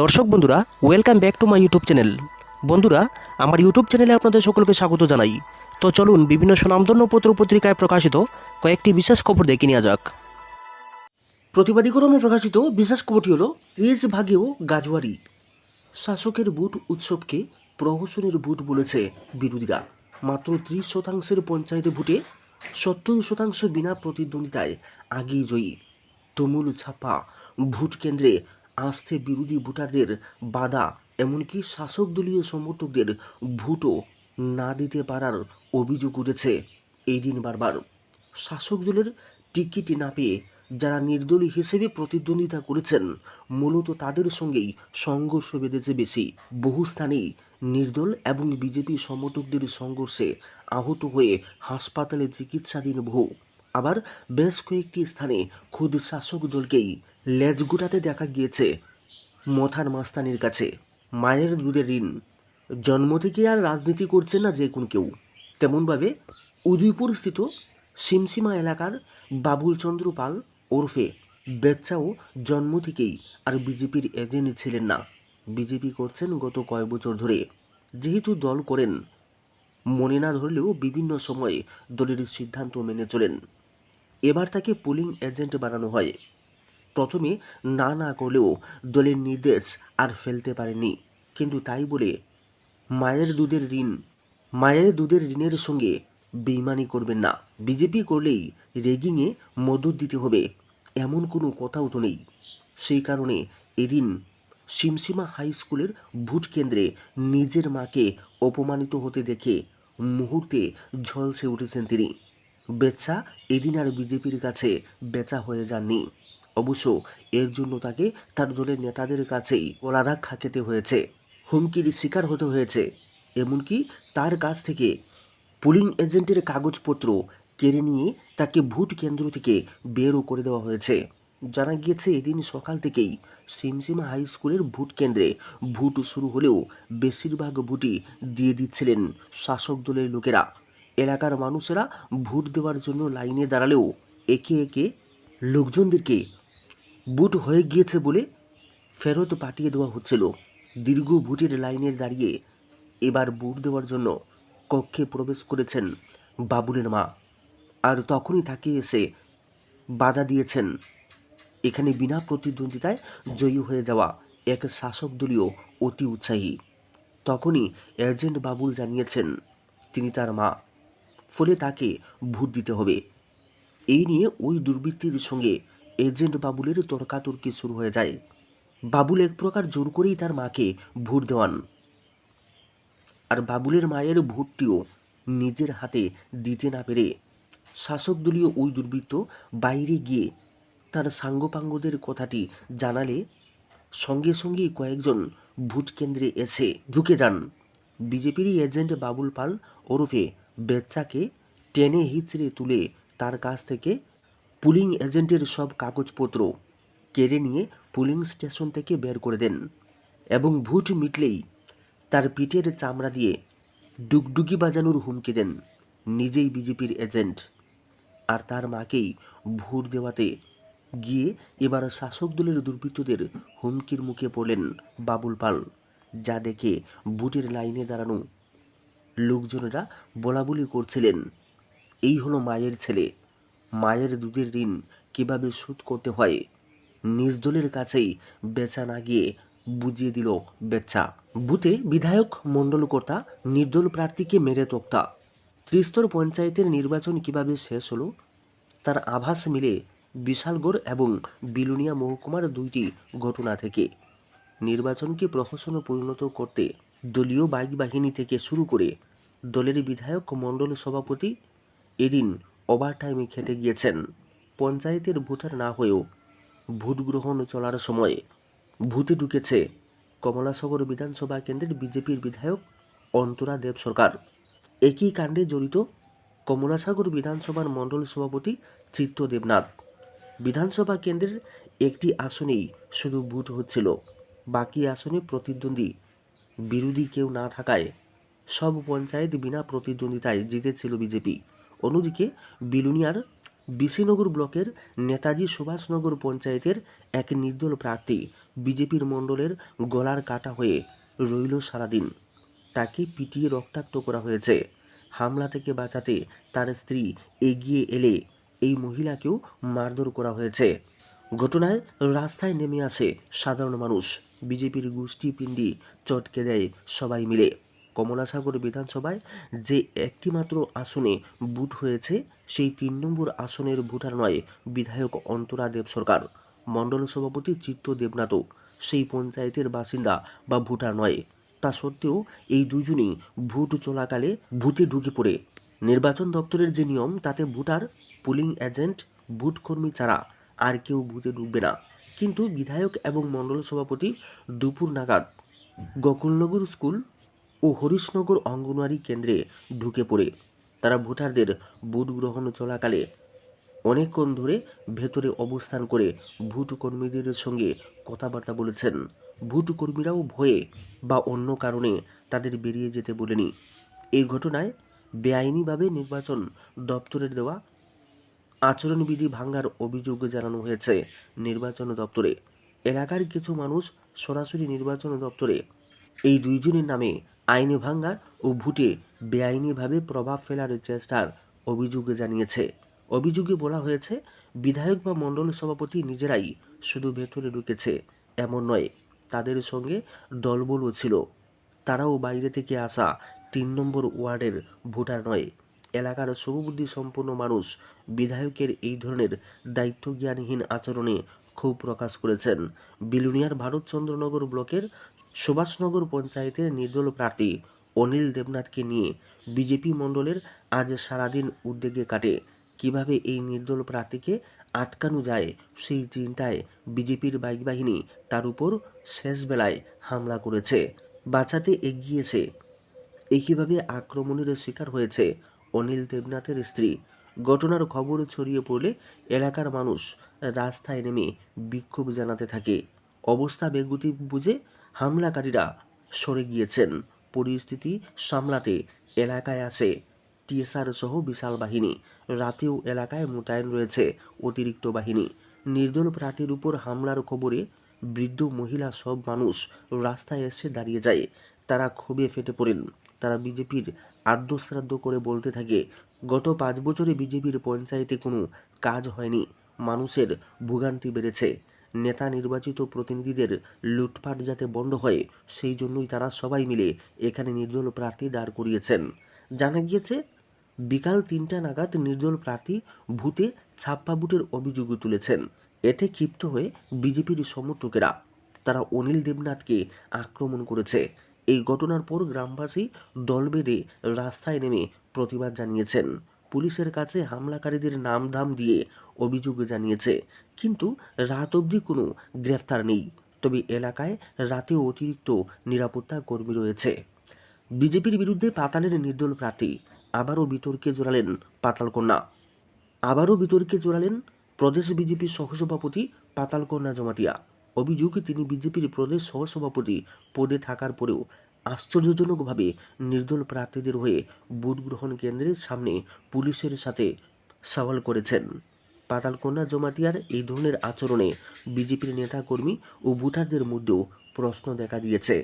দর্শক বন্ধুরা welcome back to my YouTube channel বন্ধুরা, আমার ইউটিউব চ্যানেলে আপনাদের সকলকে স্বাগত জানাই। তো চলুন বিভিন্ন সুনামধন্য পত্র পত্রিকায় প্রকাশিত কয়েকটি বিশেষ খবর দেখে নেওয়া যাক। প্রতিবাদী গরমে প্রকাশিত বিশেষ খবরটি হল তেজ ভাগেও গাজওয়ারি শাসকের বুট উৎসবকে প্রহসনের বুট বলেছে বিরোধীরা। মাত্র ত্রিশ শতাংশের পঞ্চায়েত ভোটে সত্তর শতাংশ বিনা প্রতিদ্বন্দ্বিতায় আগেই জয়ী। তুমুল ছাপা ভোট কেন্দ্রে আসতে বিরোধী ভোটারদের বাধা, এমনকি শাসক দলীয় সমর্থকদের ভোটও না দিতে পারার অভিযোগ উঠেছে। এই দিন বারবার শাসক দলের টিকিট না পেয়ে যারা নির্দলীয় হিসেবে প্রতিদ্বন্দ্বিতা করেছেন, মূলত তাদের সঙ্গেই সংঘর্ষ বেঁধেছে বেশি। বহু স্থানেই নির্দল এবং বিজেপি সমর্থকদের সংঘর্ষে আহত হয়ে হাসপাতালে চিকিৎসাধীন বহু। আবার বেশ কয়েকটি স্থানে খুদ শাসক দলকেই লেজ গুটাতে দেখা গিয়েছে মথার মাস্তানির কাছে। মায়ের দুধের ঋণ। জন্ম থেকে আর রাজনীতি করছে না যে কোন কেউ। তেমনভাবে উদয়পুর স্থিত সিমসিমা এলাকার বাবুল চন্দ্র পাল ওরফে বেচ্চাও জন্ম থেকেই আর বিজেপির এজেন্ট ছিলেন না। বিজেপি করছেন গত কয়েক বছর ধরে। যেহেতু দল করেন, মনে না ধরলেও বিভিন্ন সময়ে দলের সিদ্ধান্ত মেনে চলেন। এবার তাকে পুলিং এজেন্ট বানানো হয়। প্রথমে না না করলেও দলের নির্দেশ আর ফেলতে পারেনি কিন্তু তাই বলে মায়ের দুধের ঋণ, মায়ের দুধের ঋণের সঙ্গে বেইমানি করবেন না। বিজেপি করলেই রেগিংয়ে মদত দিতে হবে, এমন কোনো কথাও তো নেই। সেই কারণে এদিন সিমসিমা হাই স্কুলের ভোট কেন্দ্রে নিজের মাকে অপমানিত হতে দেখে মুহূর্তে ঝলসে উঠেছেন তিনি। বেচা এদিন আর বিজেপির কাছে বেচা হয়ে যাননি। অবশ্য এর জন্য তাকে তার দলের নেতাদের কাছেই ওলাদাক্ষা খেতে হয়েছে। হুমকির শিকার হতে হয়েছে। এমনকি তার কাছ থেকে পুলিং এজেন্টের কাগজপত্র কেড়ে নিয়ে তাকে ভোট কেন্দ্র থেকে বেরও করে দেওয়া হয়েছে। জানা গিয়েছে, এদিন সকাল থেকেই সিমসিমা হাই স্কুলের ভোট কেন্দ্রে ভোট শুরু হলেও বেশিরভাগ ভোটই দিয়ে দিচ্ছিলেন শাসক দলের লোকেরা। এলাকার মানুষেরা ভোট দেওয়ার জন্য লাইনে দাঁড়ালেও একে একে লোকজনদেরকে বুট হয়ে গিয়েছে বলে ফেরত পাঠিয়ে দেওয়া হচ্ছিল। দীর্ঘ ভোটের লাইনে দাঁড়িয়ে এবার বুট দেওয়ার জন্য কক্ষে প্রবেশ করেছেন বাবুলের মা। আর তখনই তাকে এসে বাধা দিয়েছেন। এখানে বিনা প্রতিদ্বন্দ্বিতায় জয়ী হয়ে যাওয়া এক শাসক দলীয় অতি উৎসাহী। তখনই এজেন্ট বাবুল জানিয়েছেন, তিনি তার মা। ফলে তাকে ভোট দিতে হবে। এই নিয়ে ওই দুর্বৃত্তির সঙ্গে এজেন্ট বাবুলের তর্কাতর্কি শুরু হয়ে যায়। বাবুল এক প্রকার জোর করেই তার মাকে ভোট দেওয়ান। আর বাবুলের মায়ের ভোটটিও নিজের হাতে দিতে না পেরে শাসক দলীয় ওই দুর্বৃত্ত বাইরে গিয়ে তার সাঙ্গপাঙ্গদের কথাটি জানালে সঙ্গে সঙ্গেই কয়েকজন ভোট কেন্দ্রে এসে ঢুকে যান। বিজেপিরই এজেন্ট বাবুল পাল ওরফে বেচ্চাকে টেনে হিচড়ে তুলে তার কাছ থেকে পুলিং এজেন্টের সব কাগজপত্র কেড়ে নিয়ে পুলিং স্টেশন থেকে বের করে দেন এবং ভুট মিটলেই তার পিঠের চামড়া দিয়ে ডুগডুগি বাজানোর হুমকি দেন নিজেই বিজেপির এজেন্ট। আর তার মাকেই ভোট দেওয়াতে গিয়ে এবার শাসক দলের দুর্বৃত্তদের হুমকির মুখে পড়লেন বাবুল পাল, যা দেখে বুটের লাইনে দাঁড়ানো লোকজনেরা বলাবলি করছিলেন, এই হলো মায়ের ছেলে। মায়ের দুধের ঋণ কীভাবে শোধ করতে হয়? নিজ দলের কাছেই বেচা না গিয়ে বুঝিয়ে দিল বেচা বুথে বিধায়ক মণ্ডলকর্তা নির্দল প্রার্থীকে মেরে তোক্তা। ত্রিস্তর পঞ্চায়েতের নির্বাচন কীভাবে শেষ হলো? তার আভাস মিলে বিশালগড় এবং বিলুনিয়া মহকুমার দুইটি ঘটনা থেকে। নির্বাচনকে প্রহসনে পরিণত করতে দলীয় বাইক বাহিনী থেকে শুরু করে দলের বিধায়ক, মণ্ডল সভাপতি এদিন ওভারটাইমে খেটে গিয়েছেন। পঞ্চায়েতের ভোটার না হয়েও ভোট গ্রহণ চলার সময় ভূতে ঢুকেছে কমলাসাগর বিধানসভা কেন্দ্রের বিজেপির বিধায়ক অন্তরা দেব সরকার। একই কাণ্ডে জড়িত কমলাসাগর বিধানসভার মণ্ডল সভাপতি চিত্ত দেবনাথ। বিধানসভা কেন্দ্রের একটি আসনেই শুধু ভোট হচ্ছিল, বাকি আসনে প্রতিদ্বন্দ্বী, বিরোধী কেউ না থাকায় সব পঞ্চায়েত বিনা প্রতিদ্বন্দ্বিতায় জিতেছিল বিজেপি। অন্যদিকে বিলুনিয়ার বিশিনগর ব্লকের নেতাজি সুভাষনগর পঞ্চায়েতের এক নির্দল প্রার্থী বিজেপির মণ্ডলের গলার কাটা হয়ে রইল সারাদিন। তাকে পিটিয়ে রক্তাক্ত করা হয়েছে। হামলা থেকে বাঁচাতে তার স্ত্রী এগিয়ে এলে এই মহিলাকেও মারধর করা হয়েছে। ঘটনায় রাস্তায় নেমে আসে সাধারণ মানুষ। বিজেপির গোষ্ঠী পিণ্ডি চটকে দেয় সবাই মিলে। কমলাসাগর বিধানসভায় যে একটিমাত্র আসনে বুট হয়েছে, সেই তিন নম্বর আসনের ভোটার নয় বিধায়ক অন্তরা দেব সরকার। মণ্ডল সভাপতি চিত্ত দেবনাথও সেই পঞ্চায়েতের বাসিন্দা বা ভোটার নয় তা সত্ত্বেও এই দুজনই ভোট চলাকালে ভূতে ঢুকে পড়ে। নির্বাচন দপ্তরের যে নিয়ম, তাতে ভোটার, পুলিং এজেন্ট বুথ কর্মী ছাড়া আর কেউ বুথে ঢুকবে না। কিন্তু বিধায়ক এবং মণ্ডল সভাপতি দুপুর নাগাদ গোকুলনগর স্কুল ও হরিশনগর অঙ্গনওয়াড়ি কেন্দ্রে ঢুকে পড়ে। তারা ভোটারদের ভোট গ্রহণ চলাকালে অনেকক্ষণ ধরে ভেতরে অবস্থান করে ভোট কর্মীদের সঙ্গে কথাবার্তা বলেছেন। ভোট কর্মীরাও ভয়ে বা অন্য কারণে তাদের বেরিয়ে যেতে বলেনি। এই ঘটনায় বেআইনিভাবে নির্বাচন দপ্তরের দেওয়া আচরণবিধি ভাঙার অভিযোগ জানানো হয়েছে নির্বাচন দপ্তরে। এলাকার কিছু মানুষ সরাসরি নির্বাচন দপ্তরে এই দুইজনের নামে আইনি ভাঙ্গা ও ভোটে বেআইনিভাবে প্রভাব ফেলার চেষ্টার অভিযোগ জানিয়েছে। অভিযোগে বলা হয়েছে, বিধায়ক বা মণ্ডল সভাপতি নিজেরাই শুধু ভেতরে ঢুকেছে, এমন নয়, তাদের সঙ্গে দলবলও ছিল। তারাও বাইরে থেকে আসা তিন নম্বর ওয়ার্ডের ভোটার নয়। এলাকার শুভবুদ্ধি সম্পন্ন মানুষ বিধায়কের এই ধরনের দায়িত্ব জ্ঞানহীন আচরণে ক্ষোভ প্রকাশ করেছেন। বিলুনিয়ার ভারতচন্দ্রনগর ব্লকের সুভাষনগর পঞ্চায়েতের নির্দল প্রার্থী অনিল দেবনাথকে নিয়ে বিজেপি মণ্ডলের আজ সারাদিন উদ্বেগে কাটে। কীভাবে এই নির্দল প্রার্থীকে আটকানো যায় সেই চিন্তায় বিজেপির বাইক বাহিনী তার উপর শেষ বেলায় হামলা করেছে। বাঁচাতে এগিয়েছে। একইভাবে আক্রমণের শিকার হয়েছে অনিল দেবনাথের স্ত্রী। ঘটনার খবর ছড়িয়ে পড়লে এলাকার মানুষ রাস্তায় নেমে বিক্ষোভ জানাতে থাকে। অবস্থা বেগুতি বুঝে হামলাকারীরা সরে গিয়েছেন। পরিস্থিতি সামলাতে এলাকায় আসে টিএসআর সহ বিশাল বাহিনী। রাতেও এলাকায় মোতায়েন রয়েছে অতিরিক্ত বাহিনী। নির্দল প্রার্থীর উপর হামলার খবরে বৃদ্ধ মহিলা সব মানুষ রাস্তায় এসে দাঁড়িয়ে যায়। তারা ক্ষোভে ফেটে পড়েন। তারা বিজেপির আদ্যশ্রাদ্ধ করে বলতে থাকে, গত পাঁচ বছরে বিজেপির পঞ্চায়েতে কোনো কাজ হয়নি। মানুষের ভোগান্তি বেড়েছে। নেতা নির্বাচিত প্রতিনিধিদের লুটপাট যাতে বন্ধ হয়, সেই জন্যই তারা সবাই মিলে এখানে নির্দল প্রার্থী দাঁড় করিয়েছেন। জানা গিয়েছে, বিকাল তিনটা নাগাদ নির্দল প্রার্থী ভূতে ছাপ্পা বুটের অভিযোগ তুলেছেন। এতে ক্ষিপ্ত হয়ে বিজেপির সমর্থকেরা, তারা অনিল দেবনাথকে আক্রমণ করেছে। এই ঘটনার পর গ্রামবাসী দল বেঁধে রাস্তায় নেমে প্রতিবাদ জানিয়েছেন। পুলিশের কাছে হামলাকারীদের নাম ধাম দিয়ে অভিযোগ জানিয়েছে। কিন্তু রাত অবধি কোনো গ্রেফতার নেই। তবে এলাকায় রাতেও অতিরিক্ত নিরাপত্তা কর্মী রয়েছে। বিজেপির বিরুদ্ধে পাতালের নির্দল প্রার্থী আবারও বিতর্কে জড়ালেন পাতালকন্যা। আবারও বিতর্কে জড়ালেন প্রদেশ বিজেপির সহসভাপতি পাতালকন্যা জমাতিয়া। অভিযোগ, তিনি বিজেপির প্রদেশ সহসভাপতি পদে থাকার পরেও আশ্চর্যজনকভাবে নির্দল প্রার্থীদের হয়ে ভোট গ্রহণ কেন্দ্রের সামনে পুলিশের সাথে সওয়াল করেছেন। পাতালকন্যা জমাতিয়ার এই ধরনের আচরণে বিজেপির নেতাকর্মী ও ভোটারদের মধ্যেও প্রশ্ন দেখা দিয়েছে।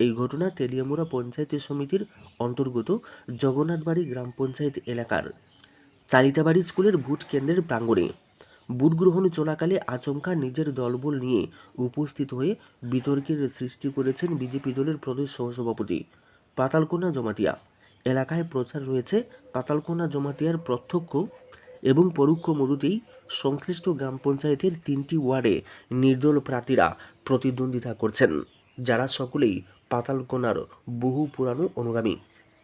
এই ঘটনা তেলিয়ামুড়া পঞ্চায়েত সমিতির অন্তর্গত জগন্নাথবাড়ি গ্রাম পঞ্চায়েত এলাকার চারিতাবাড়ি স্কুলের ভোট কেন্দ্রের প্রাঙ্গণে ভোট গ্রহণ চলাকালে আচমকা নিজের দলবল নিয়ে উপস্থিত হয়ে বিতর্কের সৃষ্টি করেছেন বিজেপি দলের প্রদেশ সহসভাপতি পাতালকোনা জমাতিয়া। এলাকায় প্রচার রয়েছে পাতালকোনা জমাতিয়ার প্রত্যক্ষ এবং পরোক্ষ মদতেই সংশ্লিষ্ট গ্রাম পঞ্চায়েতের তিনটি ওয়ার্ডে নির্দল প্রার্থীরা প্রতিদ্বন্দ্বিতা করছেন, যারা সকলেই পাতালকোনার বহু পুরানো অনুগামী।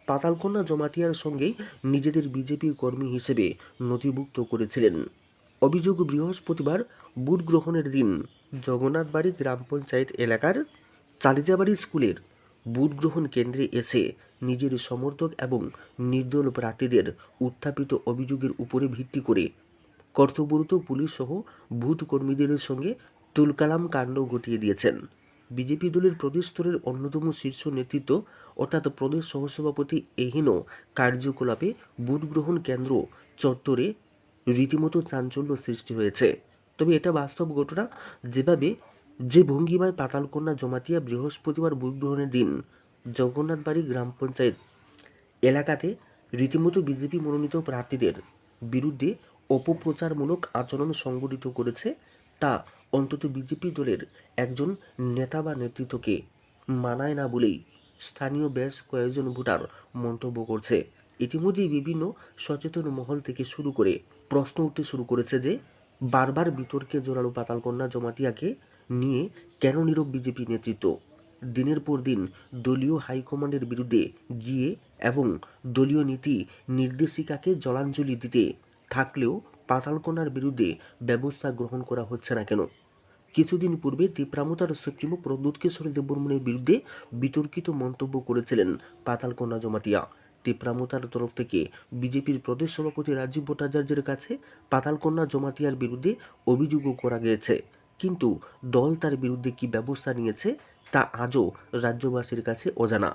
পাতালকন্যা জমাতিয়ার সঙ্গেই নিজেদের বিজেপি কর্মী হিসেবে নথিভুক্ত করেছিলেন। অভিযোগ বৃহস্পতিবার, বুট গ্রহণের দিন জগন্নাথবাড়ি গ্রাম পঞ্চায়েত এলাকার চালিতাবাড়ি স্কুলের বুট গ্রহণ কেন্দ্রে এসে নিজের সমর্থক এবং নির্দল প্রার্থীদের উত্থাপিত অভিযোগের উপরে ভিত্তি করে কর্তব্যরত পুলিশ সহ ভোট কর্মীদের সঙ্গে তুলকালাম কাণ্ড ঘটিয়ে দিয়েছেন। বিজেপি দলের প্রদেশ স্তরের অন্যতম শীর্ষ নেতৃত্ব অর্থাৎ প্রদেশ সহসভাপতি এহীন কার্যকলাপে ভোট গ্রহণ কেন্দ্র চত্বরে রীতিমতো চাঞ্চল্য সৃষ্টি হয়েছে। তবে এটা বাস্তব ঘটনা যেভাবে যে ভঙ্গিমায় পাতালকন্যা জমাতিয়া বৃহস্পতিবার ভোট গ্রহণের দিন, জগন্নাথবাড়ি গ্রাম পঞ্চায়েত এলাকাতে রীতিমতো বিজেপি মনোনীত প্রার্থীদের বিরুদ্ধে অপপ্রচারমূলক আচরণ সংগঠিত করেছে তা অন্তত বিজেপি দলের একজন নেতা বা নেতৃত্বকে মানায় না বলেই স্থানীয় বেশ কয়েকজন ভোটার মন্তব্য করছে। ইতিমধ্যেই বিভিন্ন সচেতন মহল থেকে শুরু করে প্রশ্ন উঠতে শুরু করেছে যে, বারবার বিতর্কে জোরালো পাতালকন্যা জমাতিয়াকে নিয়ে কেন নীরব বিজেপি নেতৃত্ব? দিনের পর দিন দলীয় হাইকমান্ডের বিরুদ্ধে গিয়ে এবং দলীয় নীতি নির্দেশিকাকে জলাঞ্জলি দিতে থাকলেও পাতালকন্যার বিরুদ্ধে ব্যবস্থা গ্রহণ করা হচ্ছে না কেন? কিছুদিন পূর্বে তীব্রামতার সুপ্রিমো প্রদ্যুৎ কিশোর দেববর্মনের বিরুদ্ধে বিতর্কিত মন্তব্য করেছিলেন পাতালকন্যা জমাতিয়া। তীব্রামতার তরফ থেকে বিজেপির প্রদেশ সভাপতি রাজীব ভট্টাচার্যের কাছে পাতালকন্যা জমাতিয়ার বিরুদ্ধে অভিযোগও করা গিয়েছে। কিন্তু দল তার বিরুদ্ধে কি ব্যবস্থা নিয়েছে তা আজও রাজ্যবাসীর কাছে অজানা।